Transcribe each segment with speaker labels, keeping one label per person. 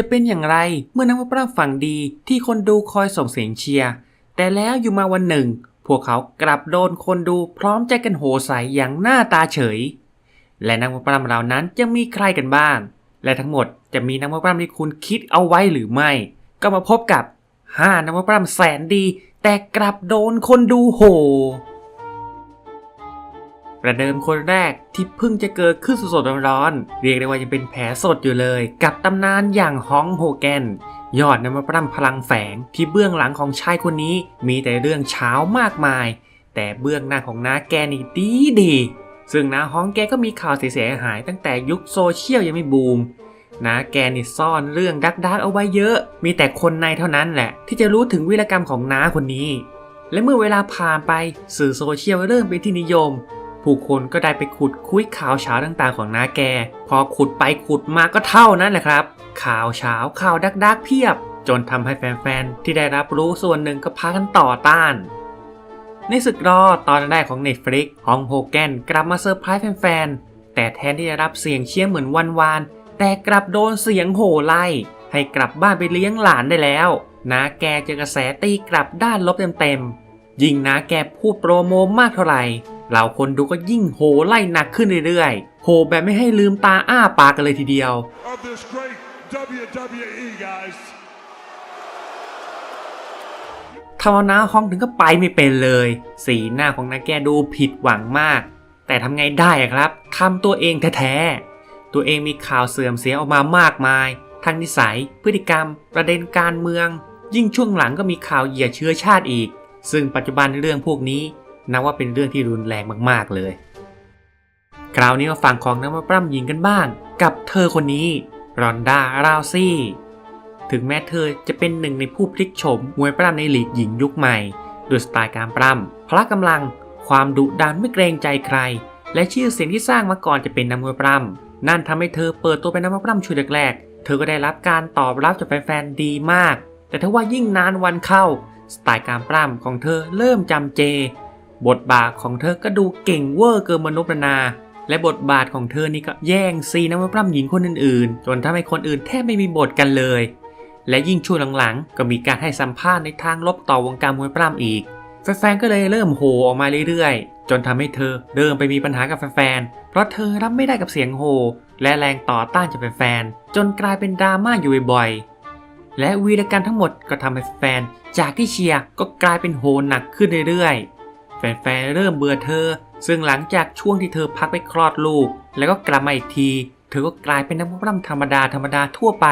Speaker 1: จะเป็นอย่างไรเมื่อนักมวยปล้ำฝั่งดีที่คนดูคอยส่งเสียงเชียร์ แต่แล้วอยู่มาวันหนึ่ง พวกเขากลับโดนคนดูพร้อมใจกันโห่ใส่อย่างหน้าตาเฉย และนักมวยปล้ำเหล่านั้นจะมีใครกันบ้าง และทั้งหมดจะมีนักมวยปล้ำที่คุณคิดเอาไว้หรือไม่ ก็มาพบกับ 5 นักมวยปล้ำแสนดี แต่กลับโดนคนดูโห่ ประเดิมคนแรกที่เพิ่งจะเกิดขึ้นสดๆร้อนๆเรียกได้ว่ายังเป็นแผลสดอยู่เลย กับตำนานอย่างฮองโฮแกนยอดนักมวยปล้ำพลังแฝงที่เบื้องหลังของชายคนนี้มีแต่เรื่องเช้ามากมาย แต่เบื้องหน้าของน้าแกนี่ดีดีๆซึ่งน้าฮองแกก็มีข่าวเสียหายตั้งแต่ยุคโซเชียลยังไม่บูมนะแกนี่ซ่อนเรื่องดักดักเอาไว้เยอะ มีแต่คนในเท่านั้นแหละ ที่จะรู้ถึงวีรกรรมของน้าคนนี้ และเมื่อเวลาผ่านไปสื่อโซเชียลเริ่มเป็นที่นิยม ผู้คนก็ได้ไปขุดคุยข่าวเช้าต่างๆของนาแก พอขุดไปขุดมาก็เท่านั้นแหละครับ ข่าวเช้าข่าวดักดักๆเพียบ จนทำให้แฟนๆ ที่ได้รับรู้ส่วนหนึ่งก็พากันต่อต้าน ในศึกรอตอนแรกของ Netflix ฮองโฮแกนกลับมาเซอร์ไพรส์แฟนๆ แต่แทนที่จะรับเสียงเชียร์เหมือนวันวานๆแต่กลับโดนเสียงโห่ไล่ ให้กลับบ้านไปเลี้ยงหลานได้แล้วนาแกเจอกระแสตีกลับด้านลบเต็มๆ ยิ่งนาแกพูดโปรโมมากเท่าไหร่เหล่าคนดูก็ยิ่งโห่ไล่หนักขึ้นเรื่อยๆ โห่แบบไม่ให้ลืมตาอ้าปากกันเลยทีเดียว
Speaker 2: of this great WWE, guys.
Speaker 1: ทำเอาน้าฮองถึงก็ไปไม่เป็นเลย สีหน้าของนาแกดูผิดหวังมาก แต่ทำไงได้อะครับทำตัวเองแท้ๆ ตัวเองมีข่าวเสื่อมเสียออกมามากมาย ทั้งนิสัย พฤติกรรม ประเด็นการเมือง ยิ่งช่วงหลังก็มีข่าวเหยียดเชื้อชาติอีก ซึ่งปัจจุบันเรื่องพวกนี้นับว่าเป็นเรื่องที่รุนแรงมากๆเลย คราวนี้มาฝั่งของนักมวยปล้ำหญิงกันบ้าง กับเธอคนนี้รอนดาราวซี่ ถึงแม้เธอจะเป็นหนึ่งในผู้พลิกโฉมมวยปล้ำในลีกหญิงยุคใหม่ด้วยสไตล์การปล้ำพละกำลัง ความดุดันไม่เกรงใจใคร และชื่อเสียงที่สร้างมาก่อนจะเป็นนักมวยปล้ำนั่นทำให้เธอเปิดตัวเป็นนักมวยปล้ำชุดแรกๆเธอก็ได้รับการตอบรับจากแฟนๆดีมาก แต่ถ้าว่ายิ่งนานวันเข้า สไตล์การปล้ำของเธอเริ่มจำเจ บทบาทของเธอก็ดูเก่งเวอร์เกินมนุษย์นา และบทบาทของเธอนี่ก็แย่งซีนักมวยปล้ำหญิงคนอื่นๆ จนทำให้คนอื่นแทบไม่มีบทกันเลย และยิ่งช่วงหลังๆ ก็มีการให้สัมภาษณ์ในทางลบต่อวงการมวยปล้ำอีก แฟนๆก็เลยเริ่มโหออกมาเรื่อยๆ จนทำให้เธอเริ่มไปมีปัญหากับแฟนๆเพราะเธอรับไม่ได้กับเสียงโหและแรงต่อต้านจากแฟนๆจนกลายเป็นดราม่าอยู่บ่อยๆ และวีรกรรมทั้งหมดก็ทำให้แฟนจากที่เชียร์ก็กลายเป็นโหหนักขึ้นเรื่อยๆ แฟนๆเริ่มเบื่อเธอ ซึ่งหลังจากช่วงที่เธอพักไปคลอดลูก แล้วก็กลับมาอีกที เธอก็กลายเป็นนักมวยปล้ำธรรมดาธรรมดาทั่วไป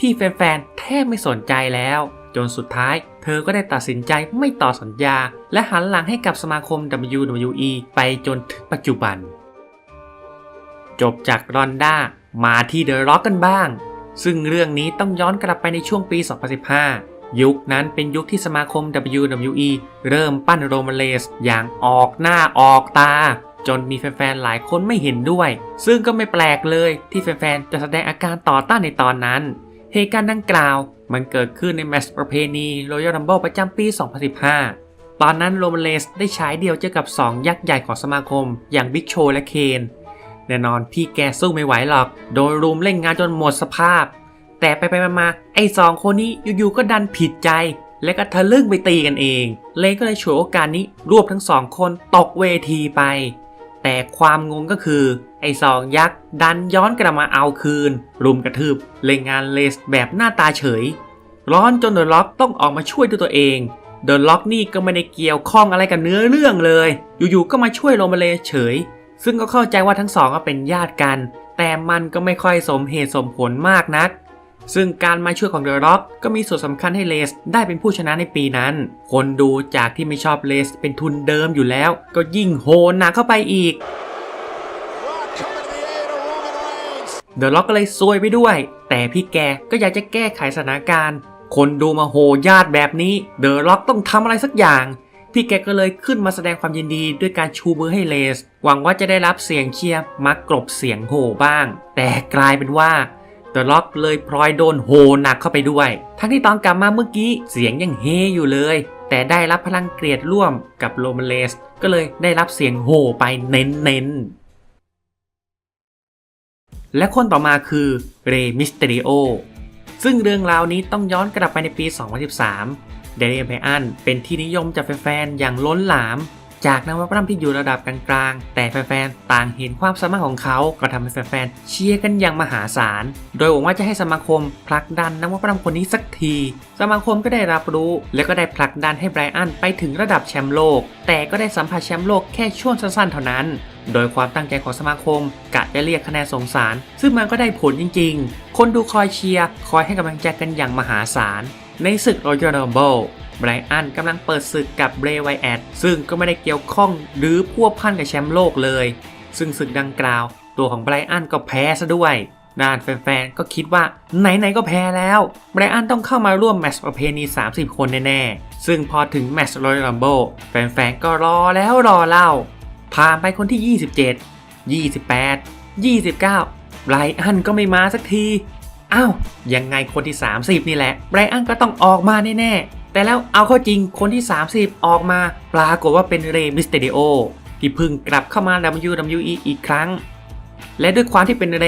Speaker 1: ที่แฟนๆแทบไม่สนใจแล้ว จนสุดท้าย เธอก็ได้ตัดสินใจไม่ต่อสัญญา และหันหลังให้กับสมาคม WWE ไปจนถึงปัจจุบัน จบจากรอนด้ามาที่เดอะร็อกกันบ้าง ซึ่งเรื่องนี้ต้องย้อนกลับไปในช่วงปี 2015 ยุคนั้นเป็นยุคที่สมาคม WWE เริ่มปั้นโรมันเลสอย่างออกหน้าออกตา จนมีแฟนๆ หลายคนไม่เห็นด้วย ซึ่งก็ไม่แปลกเลยที่แฟนๆ จะแสดงอาการต่อต้านในตอนนั้น เหตุการณ์ดังกล่าว มันเกิดขึ้นในแมตช์ประเพณี Royal Rumble ประจำปี 2015ตอนนั้นโรมเลสได้ฉายเดียวเจอกับ 2 ยักษ์ใหญ่ของสมาคม อย่างบิ๊กโชและเคน แน่นอนพี่แกสู้ไม่ไหวหรอก โดนรุมเล่นงานจนหมดสภาพ แต่ไปไปมามาไอ้สองคนนี้อยู่ๆก็ดันผิดใจ และก็ทะลึ่งไปตีกันเอง เลนก็เลยฉวยโอกาสนี้รวบทั้งสองคนตกเวทีไป แต่ความงงก็คือไอ้สองยักษ์ดันย้อนกลับมาเอาคืน รุมกระทืบเล่นงานเลสแบบหน้าตาเฉย ร้อนจนเดอะล็อกต้องออกมาช่วยด้วยตัวเองเดอะล็อกนี่ก็ไม่ได้เกี่ยวข้องอะไรกับเนื้อเรื่องเลย อยู่ๆก็มาช่วยโรมาเลเฉย ซึ่งก็เข้าใจว่าทั้งสองก็เป็นญาติกัน แต่มันก็ไม่ค่อยสมเหตุสมผลมากนัก ซึ่งการมาช่วยของเดอะร็อกก็มีส่วนสำคัญให้เลสได้เป็นผู้ชนะในปีนั้น คนดูจากที่ไม่ชอบเลสเป็นทุนเดิมอยู่แล้ว ก็ยิ่งโหนหนักเข้าไปอีกเดอะล็อกก็เลยซวยไปด้วย แต่พี่แกก็อยากจะแก้ไขสถานการณ์ คนดูมาโหญาติแบบนี้ เดอะล็อกต้องทำอะไรสักอย่าง พี่แกก็เลยขึ้นมาแสดงความยินดีด้วยการชูมือให้เลส หวังว่าจะได้รับเสียงเชียร์มากรบเสียงโห่บ้าง แต่กลายเป็นว่าเดอะล็อกเลยพลอยโดนโหหนักเข้าไปด้วย ทั้งที่ตอนกลับมาเมื่อกี้เสียงยังเฮอยู่เลย แต่ได้รับพลังเกลียดร่วมกับโรมเลส ก็เลยได้รับเสียงโห่ไปเน้นๆ และคนต่อมาคือเรมิสเตริโอซึ่งเรื่องราวนี้ต้องย้อนกลับไปในปี 2013 เดเรียนไบอันเป็นที่นิยมจากแฟนๆอย่างล้นหลาม จากนักวปั้มที่อยู่ระดับกลางๆ แต่แฟนๆ ต่างเห็นความสามารถของเขา ก็ทำให้แฟนๆ เชียร์กันอย่างมหาศาล โดยหวังว่าจะให้สมาคมผลักดันนักวปั้มคนนี้สักที สมาคมก็ได้รับรู้ และก็ได้ผลักดันให้ไบรอันไปถึงระดับแชมป์โลก แต่ก็ได้สัมผัสแชมป์โลกแค่ช่วงสั้นๆ เท่านั้นโดยความตั้งใจของสมาคมกะจะเรียกคะแนนสงสาร ซึ่งมันก็ได้ผลจริงๆ คนดูคอยเชียร์ คอยให้กำลังใจกันอย่างมหาศาล ในศึก Royal Rumble ไบรอันกำลังเปิดศึกกับเบรไวแอดซึ่งก็ไม่ได้เกี่ยวข้องหรือพัวพันกับแชมป์โลกเลย ซึ่งศึกดังกล่าว ตัวของไบรอันก็แพ้ซะด้วยด้านแฟนๆ ก็คิดว่าไหนๆ ก็แพ้แล้วไบรอันต้องเข้ามาร่วมแมตช์ประเพณี 30 คนแน่ๆ ซึ่งพอถึงแมตช์ Royal Rumble แฟนๆ ก็รอแล้วรอเล่า ผ่านไปคนที่ 27 28 29ไบรอันก็ไม่มาสักที อ้าวยังไงคนที่ 30 นี่แหละไบรอันก็ต้องออกมาแน่ๆ แต่แล้วเอาเข้าจริงคนที่ 30 ออกมา ปรากฏว่าเป็นเรมิสเตเดโอที่เพิ่งกลับเข้ามา WWE อีกครั้ง และด้วยความที่เป็นเร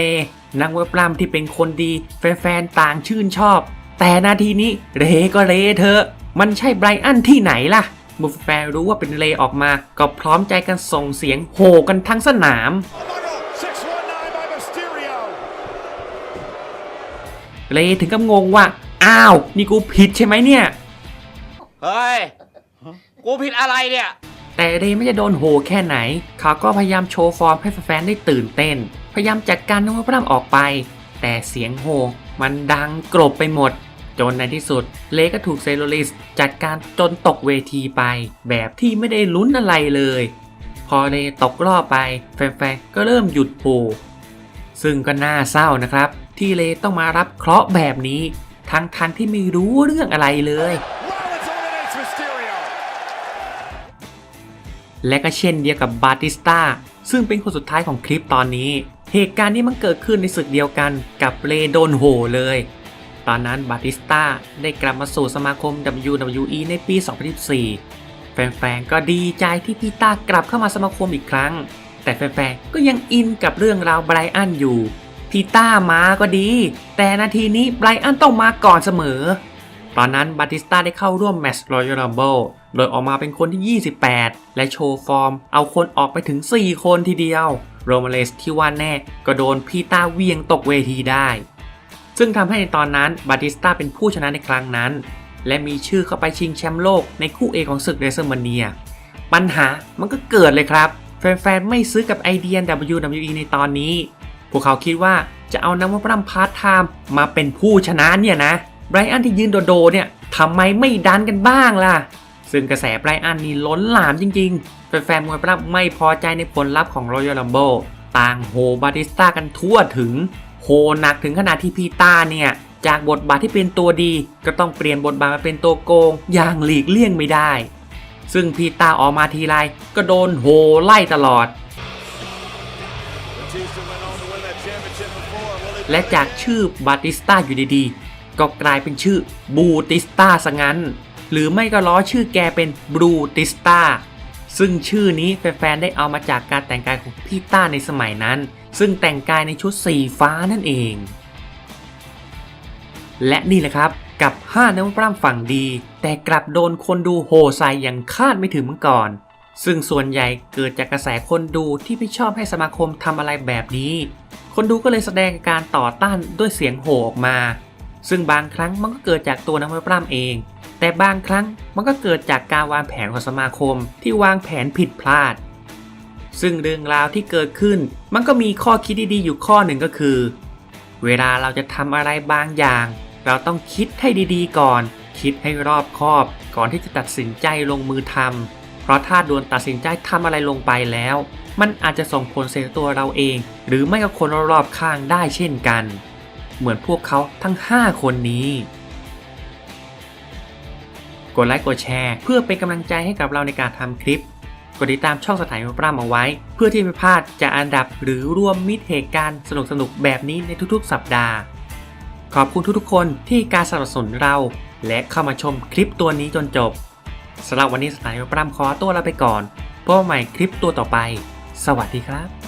Speaker 1: นักเว็บปล้ำที่เป็นคนดีแฟนๆต่างชื่นชอบ แต่นาทีนี้เรก็เรเธอมันใช่ไบรอันที่ไหนล่ะเมื่อแฟนรู้ว่าเป็นเรออกมา ก็พร้อมใจกันส่งเสียงโห่กันทั้งสนาม เรย์ถึงกับงงว่า อ้าว นี่กูผิดใช่ไหมเนี่ย
Speaker 3: เฮ้ย กูผิดอะไรเนี่ย
Speaker 1: แต่เรย์ไม่จะโดนโหแค่ไหน เขาก็พยายามโชว์ฟอร์มให้แฟนๆได้ตื่นเต้น พยายามจัดการนวัตกรรมออกไป แต่เสียงโหมันดังกรบไปหมด จนในที่สุด เลย์ก็ถูกเซโลลิสจัดการจนตกเวทีไป แบบที่ไม่ได้ลุ้นอะไรเลย พอเลย์ตกรอบไป แฟนๆก็เริ่มหยุดโหซึ่งก็น่าเศร้านะครับ ที่เลยต้องมารับเคราะห์แบบนี้ ทั้งทันที่ไม่รู้เรื่องอะไรเลย และก็เช่นเดียวกับบาติสตาซึ่งเป็นคนสุดท้ายของคลิปตอนนี้ เหตุการณ์นี้มันเกิดขึ้นในศึกเดียวกันกับเรโดนโหเลย ตอนนั้นบาติสตาได้กลับมาสู่สมาคม WWE ในปี 2014 แฟนๆ ก็ดีใจที่พีตากลับเข้ามาสมาคมอีกครั้ง แต่แฟนๆ ก็ยังอินกับเรื่องราวไบรอันอยู่ พีต้ามาก็ดี แต่นาทีนี้ไบรอันต้องมาก่อนเสมอ ตอนนั้นบาติสตาได้เข้าร่วมแมตช์ Royal Rumble โดยออกมาเป็นคนที่ 28 และโชว์ฟอร์ม เอาคนออกไปถึง 4 คนทีเดียว โรมาเลสที่ว่าแน่ก็โดนพีต้าเวียงตกเวทีได้ ซึ่งทำให้ในตอนนั้นบาติสตาเป็นผู้ชนะในครั้งนั้น และมีชื่อเข้าไปชิงแชมป์โลกในคู่เอกของศึกเรเซอร์มาเนียปัญหามันก็เกิดเลยครับ แฟนๆ ไม่ซื้อกับไอเดีย WWE ในตอนนี้ พวกเขาคิดว่าจะเอานักมวยปล้ำพาร์ทไทม์มาเป็นผู้ชนะเนี่ยนะไบรอันที่ยืนโดดๆเนี่ยทำไมไม่ดันกันบ้างล่ะ ซึ่งกระแสไบรอันนี่ล้นหลามจริงๆ แฟนๆมวยปล้ำไม่พอใจในผลลัพธ์ของ Royal Rumble ต่างโหบาติสต้ากันทั่วถึงโหหนักถึงขนาดที่พีต้าเนี่ย จากบทบาทที่เป็นตัวดี ก็ต้องเปลี่ยนบทบาทมาเป็นตัวโกง อย่างหลีกเลี่ยงไม่ได้ ซึ่งพีตาออกมาทีไรก็โดนโหไล่ตลอด และจากชื่อบาติสตาอยู่ดีๆ ก็กลายเป็นชื่อบูติสตาซะงั้น หรือไม่ก็ล้อชื่อแกเป็นบรูติสตาซึ่งชื่อนี้แฟนๆได้เอามาจากการแต่งกายของพี่ต้าในสมัยนั้น ซึ่งแต่งกายในชุดสีฟ้านั่นเอง และนี่แหละครับกับ5นักปล้ำฝั่งดี แต่กลับโดนคนดูโหใส่อย่างคาดไม่ถึงเมาก่อน ซึ่งส่วนใหญ่เกิดจากกระแสคนดูที่ไม่ชอบให้สมาคมทำอะไรแบบนี้ คนดูก็เลยแสดงการต่อต้านด้วยเสียงโห่ออกมา ซึ่งบางครั้งมันก็เกิดจากตัวนักมวยปล้ำเอง แต่บางครั้งมันก็เกิดจากการวางแผนของสมาคมที่วางแผนผิดพลาด ซึ่งเรื่องราวที่เกิดขึ้น มันก็มีข้อคิดดีๆอยู่ข้อหนึ่งก็คือ เวลาเราจะทำอะไรบางอย่าง เราต้องคิดให้ดีๆ ก่อน คิดให้รอบคอบ ก่อนที่จะตัดสินใจลงมือทำเพราะถ้าดวนตัดสินใจทำอะไรลงไปแล้ว มันอาจจะส่งผลเสียตัวเราเอง หรือไม่ก็คนรอบข้างได้เช่นกัน เหมือนพวกเขาทั้ง 5 คนนี้ กดไลค์กดแชร์ เพื่อเป็นกำลังใจให้กับเราในการทำคลิป กดติดตามช่องสถานีปรามเอาไว้ เพื่อที่ไม่พลาดจะอันดับหรือรวมมิตรเหตุการณ์สนุกๆแบบนี้ในทุกๆ สัปดาห์ ขอบคุณทุกๆ คนที่การสนับสนุนเรา และเข้ามาชมคลิปตัวนี้จนจบสำหรับวันนี้สถานีปรามขอตัวลาไปก่อนพบใหม่คลิปตัวต่อไป สวัสดีครับ